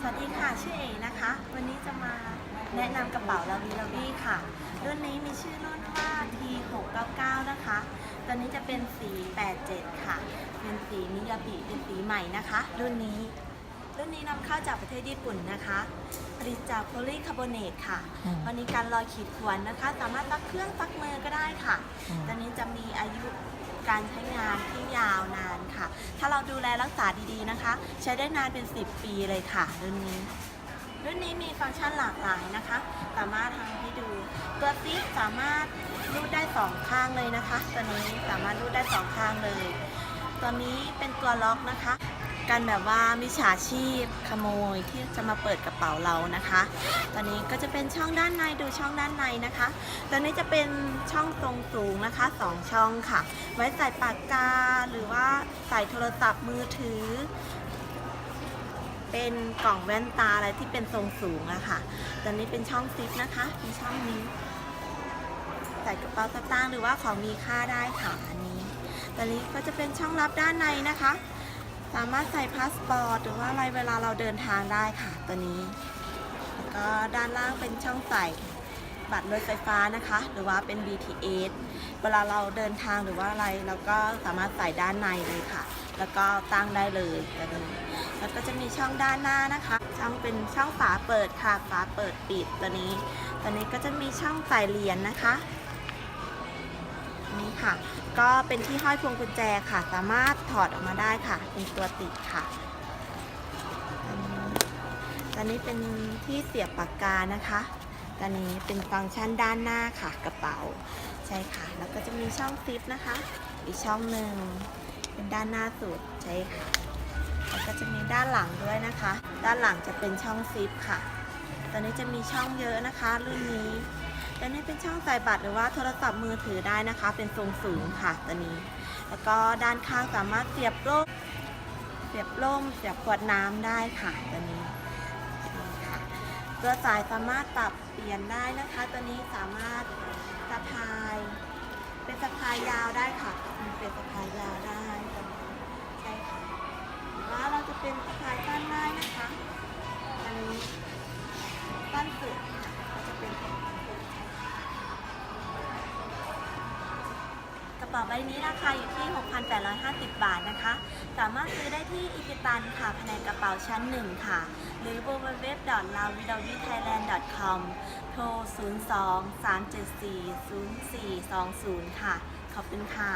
สวัสดีค่ะชื่อเอนะคะ วันนี้จะมาแนะนำกระเป๋าลาวีลาวีค่ะ รุ่นนี้มีชื่อรุ่นว่า T699 นะคะตัวนี้จะเป็นสี 87 ค่ะ เป็นสีมิยาบิเป็นสีใหม่นะคะ รุ่นนี้รุ่นนี้นำเข้าจากประเทศญี่ปุ่นนะคะผลิตจากโพลีคาร์บอเนตค่ะอืมวันนี้การรอยขีดข่วนนะคะ สามารถซักเครื่องซักมือก็ได้ค่ะอืมตัวนี้จะมีอายุ การใช้งานที่ยาวนานค่ะ ถ้าเราดูแลรักษาดีๆนะคะ ใช้ได้นานเป็น 10 ปีเลยค่ะรุ่นนี้รุ่นนี้มีฟังก์ชันหลากหลายนะคะ สามารถทำให้ดู ตัวซิปสามารถรูดได้สองข้างเลยนะคะ ตัวนี้สามารถรูดได้สองข้างเลย ตัวนี้เป็นตัวล็อกนะคะ กันแบบว่ามิจฉาชีพขโมยที่จะมาเปิดกระเป๋าเรานะคะ ตอนนี้ก็จะเป็นช่องด้านในดูช่องด้านในนะคะตัวนี้จะเป็นช่องทรงสูงนะคะสองช่องค่ะ ไว้ใส่ปากกาหรือว่าใส่โทรศัพท์มือถือ เป็นกล่องแว่นตาอะไรที่เป็นทรงสูงอะค่ะ ตอนนี้เป็นช่องซิปนะคะมีช่องนี้ใส่กระเป๋าสตางค์หรือว่าของมีค่าได้ค่ะอันนี้ตอนนี้ก็จะเป็นช่องรับด้านในนะคะ สามารถใส่พาสปอร์ตหรือว่าอะไรเวลาเราเดินทางได้ค่ะตัวนี้แล้วก็ด้านล่างเป็นช่องใส่บัตรรถไฟฟ้านะคะ หรือว่าเป็น BTS เวลาเราเดินทางหรือว่าอะไรเราก็สามารถใส่ด้านในเลยค่ะ แล้วก็ตั้งได้เลยตัวนี้แล้วก็จะมีช่องด้านหน้านะคะ ช่องเป็นช่องฝาเปิดค่ะ ฝาเปิดปิดตัวนี้ ตัวนี้ก็จะมีช่องใส่เหรียญนะคะ นี่ค่ะ ก็เป็นที่ห้อยพวงกุญแจค่ะ สามารถถอดออกมาได้ค่ะ เป็นตัวติดค่ะอันนี้ตอนนี้เป็นที่เสียบปากกานะคะตอนนี้เป็นฟังก์ชันด้านหน้าค่ะกระเป๋าใช่ค่ะ แล้วก็จะมีช่องซิปนะคะ อีกช่องหนึ่งเป็นด้านหน้าสุดใช่ค่ะแล้วก็จะมีด้านหลังด้วยนะคะ ด้านหลังจะเป็นช่องซิปค่ะ ตอนนี้จะมีช่องเยอะนะคะ รุ่นนี้ และนี่เป็นช่องใส่บัตรหรือว่าโทรศัพท์มือถือได้นะคะ เป็นทรงสูงค่ะตัวนี้ แล้วก็ด้านข้างสามารถเสียบร่มเสียบร่มเสียบขวดน้ำได้ค่ะตัวนี้ค่ะตัวสายสามารถปรับเปลี่ยนได้นะคะ ตัวนี้สามารถสะพาย เป็นสะพายยาวได้ค่ะมันเป็นสะพายยาวได้ตัวนี้ใช่ค่ะว่าเราจะเป็นสะพายสั้นได้นะคะอันนี้สั้นสุด ระเป๋าใบนี้ราคาอยู่ที่ 6,850 บาทนะคะ สามารถซื้อได้ที่อิกิตันค่ะแผนกกระเป๋าชั้นหนึ่งค่ะ หรือ www.lavidavithailand.com โทร 02 374 0420 ค่ะ ขอบคุณค่ะ